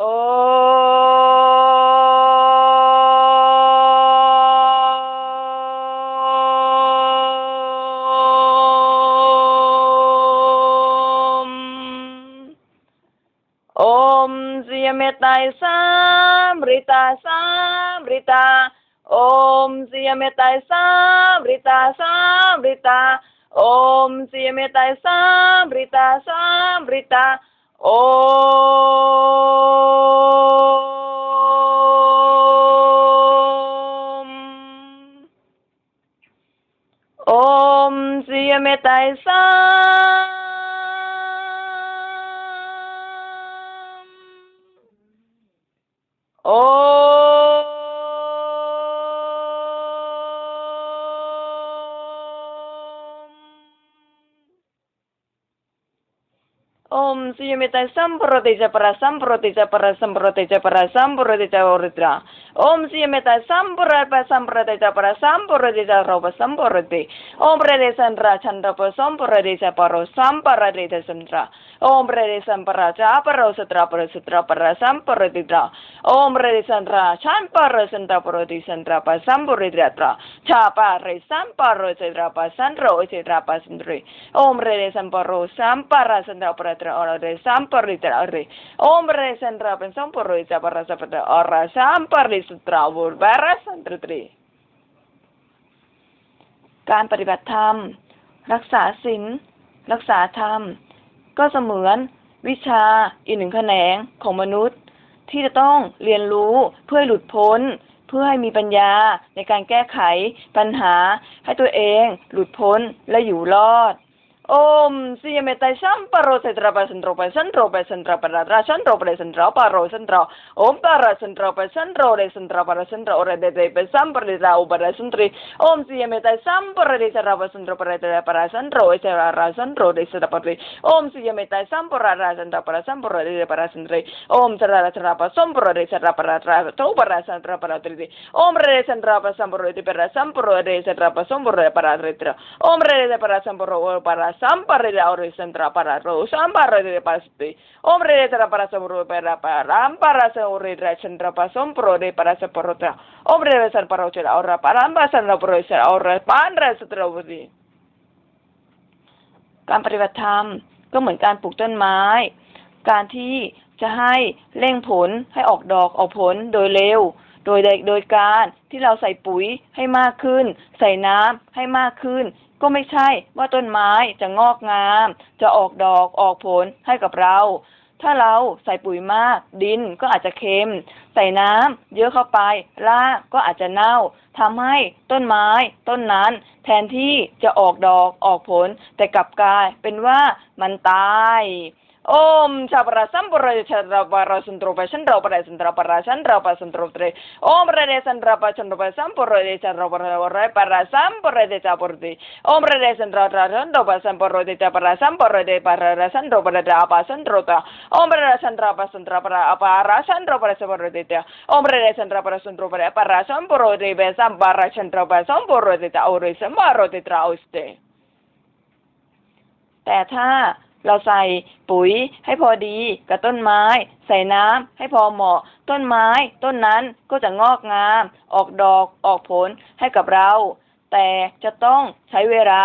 โอมโอมเสียเม ตไตรส โอมเสียเมตไตรสัมปรติจะปราสัมปรติจะปราสัมปรติจะปราสัมปรติจะโอริตราโอมเสียเมตไตรสัมป re samparlitra re om re sen rapen samparlitra para sapata ara samparlitra bur bara santri การปฏิบัติธรรม รักษาศีลรักษาธรรม ก็เสมือนวิชาอีกหนึ่งแขนงของมนุษย์ ที่จะต้องเรียนรู้เพื่อหลุดพ้น เพื่อให้มีปัญญาในการแก้ไขปัญหาให้ตัวเองหลุดพ้นและอยู่รอด โอมสียเมตัยสัมปโรเสตระปะสันโตปะสันโตปะสันตระปะระราสันโตปะสันตระปะโรสันตระโอมปะระสันตระปะสันโตเรสันตระปะระสันตระโอระเดเดปะสัมปะริราอุปะระสันตรีโอมสียเมตัยสัมปะระเดสระปะสันตระปะระเดปะระสันโตเอสระราสันโตเดสระปะรีโอมสียเมตัยสัมปะระราสันตระปะระสัมปะระเดปะระสันตรีโอมสระระสระปะสัมปะระเดสระปะระราโตปะระสันตระปะระตรีโอมเรสันตระปะสัมปะระเดปะระสัมปะระเดสระปะสัมปะระปะระตรีโอมเรเดปะระสัมปะระปะระสัมปะระ ore sentra para ro sambara de pasti omre de tra para samuro para para para se ore de sentra pa sompro de para se porota omre de ser para ochera ora para ambas en la pro ser ora panra se tra budi การปฏิบัติธรรมก็เหมือนการปลูกต้นไม้ การที่จะให้เร่งผลให้ออกดอกออกผลโดยเร็ว โดยโดยการที่เราใส่ปุ๋ยให้มากขึ้น ใส่น้ำให้มากขึ้น ก็ไม่ใช่ว่าต้นไม้จะงอกงาม จะออกดอกออกผลให้กับเรา ถ้าเราใส่ปุ๋ยมาก ดินก็อาจจะเค็ม ใส่น้ำเยอะเข้าไปรากก็อาจจะเน่าทำให้ต้นไม้ ต้นนั้น แทนที่จะออกดอกออกผล แต่กลับกลายเป็นว่ามันตาย โอมชาปราสัมปรายชาราปราสันตรปชันราปราสันตรปราชันราปสันตรตรโอมปราเดสันราปชันราปสัมปรายชาราปราปราปราสัมปรายเดชาปรติโอมปราเดสันราราชันราปสัมปรายเดชาปราสัมปรายเดปราราสันราปราดาปสันตรตาโอมปราสันราปสันตรปราปราสันราปราสัมปรายเดตาโอมปราเดสันราปราสันตรปราปราสัมปรายเดเบสัมปราชันราปสัมปรายเดตาโอเรสัมปรายเดตราอุสเตแต่ถ้า เราใส่ปุ๋ยให้พอดีกับต้นไม้ ใส่น้ำให้พอเหมาะ ต้นไม้ต้นนั้นก็จะงอกงาม ออกดอกออกผลให้กับเรา แต่จะต้องใช้เวลา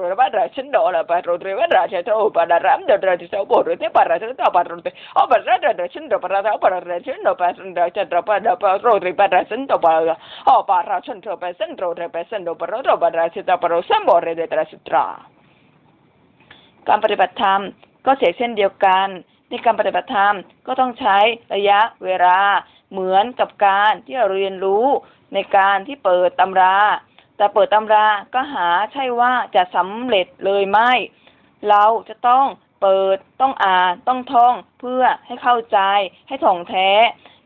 ro de chen ba ra chen do la la chen do ro de re da ba sen do ba ra ro da da tra tra da tra chen bo ro ro ba ra chen do la pa ro re ba ra che to pa da ram da ra che bo ro te pa ra che ta pa ro te o pa ra da chen do pa ra da pa ra chen do pa chen da che da pa da pa ro re pa ra chen do pa o pa ra chen do pa chen ro re pa chen do pa ro ro pa ra che ta pa ro sam bo re de tra se tra การปฏิบัติธรรมก็เสียเช่นเดียวกันในการปฏิบัติธรรมก็ต้องใช้ระยะเวลาเหมือนกับการที่เราเรียนรู้ในการที่เปิดตำรา แต่เปิดตำราก็หาใช่ว่าจะสำเร็จเลยไม่ เราจะต้องเปิดต้องอ่านต้องท่องเพื่อให้เข้าใจให้ถ่องแท้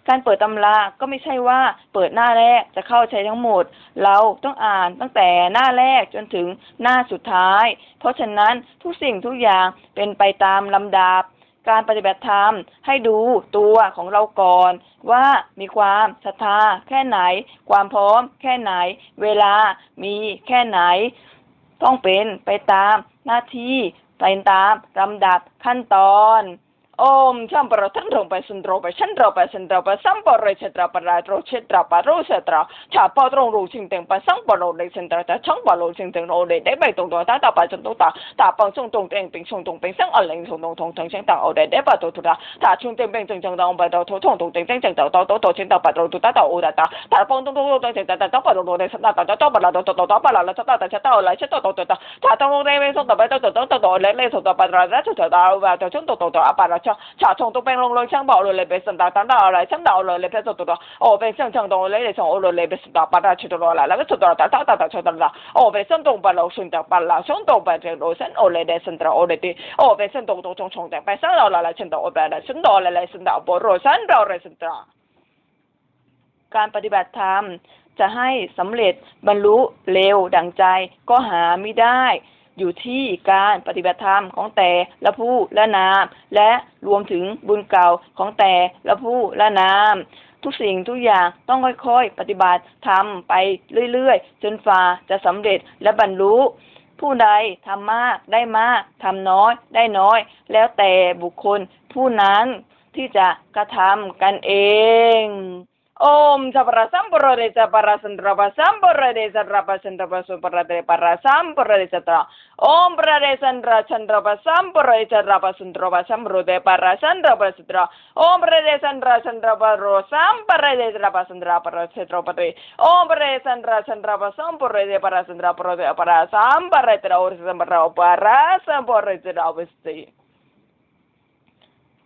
การเปิดตำราก็ไม่ใช่ว่าเปิดหน้าแรกจะเข้าใจทั้งหมด เราต้องอ่านตั้งแต่หน้าแรกจนถึงหน้าสุดท้าย เพราะฉะนั้นทุกสิ่งทุกอย่างเป็นไปตามลำดับ การปฏิบัติธรรมให้ดูตัวของเราก่อน ว่ามีความศรัทธาแค่ไหน ความพร้อมแค่ไหน เวลามีแค่ไหน ต้องเป็นไปตามหน้าที่ไปตามลำดับขั้นตอน โอมชัมปะระทันโรไปสันโรไปชันโรไปสันโรไปสัมปะเรเชตราปะราโรเชตราปะโรเชตราชาปะตรงรูชิงเต็งปะสังปะโรเลเชตราจะชังปะโรชิงเต็งโรเลได้ใบตรงตัวตาตาปะจันตุตาตาปังชงตรงเต็งปิงชงตรงปิงสังอันเลงชงตรงทงทังเชงตังโอเดได้ปะตัวตุตาตาชงเต็งปิงจังจังตองปะตอทงทงตรงเต็งเต็งจังตอตอตอตอเชงตาปะตรงตุตาตาโอตาตาตาปังตรงตรงตรงเป่งลงเลาตอตอตอตอปะลาลาตาตาตาเชตาโอลาเชตอตอตอตาตาตรงเต็งเต็งชงตาเลงตาปะลาลาชงตาตาโอปะตอชงตอตอตออะปะลาชาชาชงตรงเป่งลงลงช่างบอกเลยเลยไปสันตาตันตาอะไรช่างดาวเลยเลยเพชรตัวตัวโอ้ไปช่างช่างตรงเลยเลยช่งโอ้เลยไปสันตาปะตาชิตัวละแล้วก็ชุดตัวตาตาตาตาชุดตัวละโอ้ไปสันตรงปะเราชุนตาปะละช่างตรงไปเจอโรสันโอ้เลยเดสันตาโอ้เลยดีโอ้ไปสันตรงตรงชงชงแต่ไปสันเราละละชันตาโอ้ไปละชันดอเลยเลยสันตาโบโรสันเราเลยสันตาการปฏิบัติธรรมจะให้สำเร็จบรรลุเร็วดังใจก็หาไม่ได้ อยู่ที่การปฏิบัติธรรมของแต่ละผู้ละนาม และรวมถึงบุญเก่าของแต่ละผู้ละนามทุกสิ่งทุกอย่างต้องค่อยๆ ปฏิบัติทำไปเรื่อยๆ จนฝ่าจะสำเร็จและบรรลุผู้ใดทำมากได้มากทำน้อยได้น้อย แล้วแต่บุคคลผู้นั้นที่จะกระทำกันเอง โอมสัพพะสัมปะเรสัพพะสันตระปะสัมปะเรเดสัพพะสันตระปะสุปะระเดปะระสัมปะเรสัตระโอมปะเรสันตระชันตระปะสัมปะเรสัตระปะสันตระปะสัมโรเดปะระสันตระปะสัตระโอมปะเรสันตระชันตระปะโรสัมปะเรเดตระปะสันตระปะระเสตระปะเรโอมปะเรสันตระชันตระปะสัมปะเรเดปะระสันตระปะโรเดปะระสัมปะเรตระโอริสัมปะระปะระสัมปะเรตระอวิสติ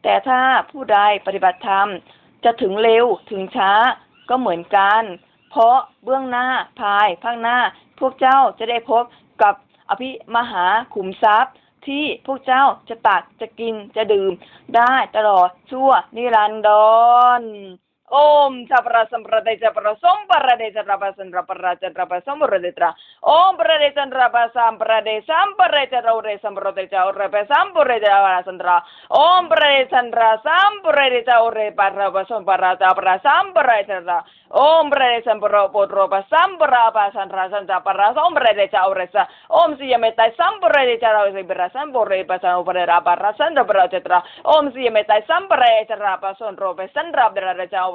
แต่ถ้าผู้ใดปฏิบัติธรรม จะถึงเร็วถึงช้าก็เหมือนกัน เพราะเบื้องหน้าภายภาคหน้า พวกเจ้าจะได้พบกับอภิมหาขุมทรัพย์ที่พวกเจ้าจะตักจะกินจะดื่มได้ตลอดชั่วนิรันดร โอมสัพพะสัมปะเดสัพพะสมปะเดสัพพะสันตระปะระจันตระปะสมปะเดตระโอมปะเดสันตระปะสัมปะเดสัมปะเดจ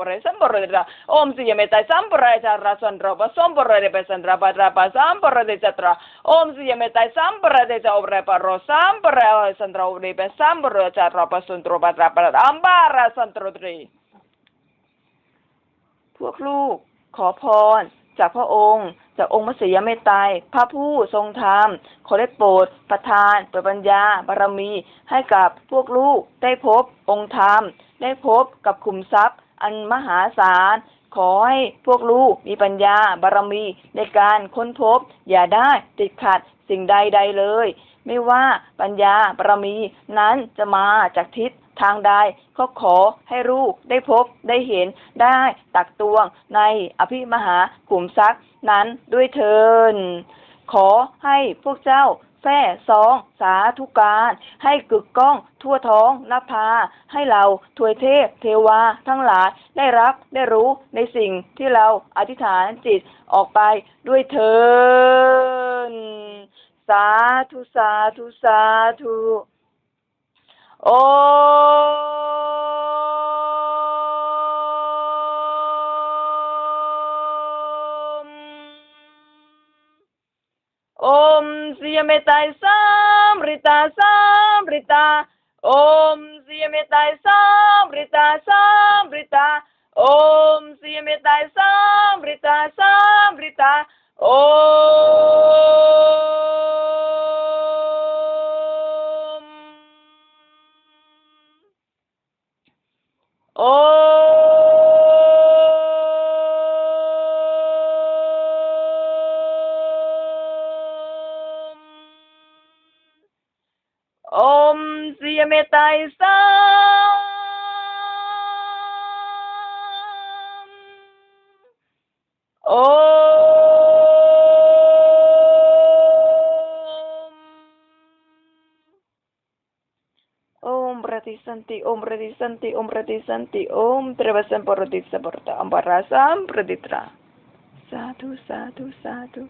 ะเราเรสัมปะเดจะเราเรปะสัมปะเดจะเราสันตระโอมปะเดสันตระสัมปะเดจะเราเรปะระปะสมปะระจะปะระสัมปะเดจะระโอมปะเดสัมปะระปะระปะสัมปะระปะสันตระสันตระปะระสมปะเดจะเราเรสะโอมสิยเมตัยสัมปะเดจะเระเดปะอมสิยเมตัยสัมปโรสัมประอมสิยเมตัยสัมปะเดจะระสันโรปะสัมปะเดปะสันสัมปะเดจะระโตรปสัมปะเดสันตระเรปะสัมปะเดจะระปะสัมบาระสันตระตรีพวกลูกขอพรจากพระองค์จากองค์มสียเมตไตรพระผู้ทรงธรรม ขอได้โปรดประทานเปิดปัญญาบารมีให้กับพวกลูกได้พบองค์ธรรม ได้พบกับขุมทรัพย์ อันมหาศาล ขอให้พวกลูกมีปัญญาบารมีในการค้นพบ อย่าได้ติดขัดสิ่งใดใดๆเลย ไม่ว่าปัญญาบารมีนั้นจะมาจากทิศทางใดก็ขอให้ลูกได้พบได้เห็นได้ตักตวงในอภิมหากลุ่มซักนั้นด้วยเทินขอให้พวกเจ้า แฟ่สอง สาธุการ ให้กึกก้อง ทั่วท้องนภา ให้เราทวยเทพ เทวา ทั้งหลายได้รับได้รู้ในสิ่งที่เราอธิษฐานจิตออกไปด้วยเทินสาธุสาธุสาธุโอ มโอมสิย Siyametai Samrita Samrita Om Siyametai Samrita Samrita Om Santi om retisanti om retisanti om trebasan porotit seporta amparasam preditra. Satu satu satu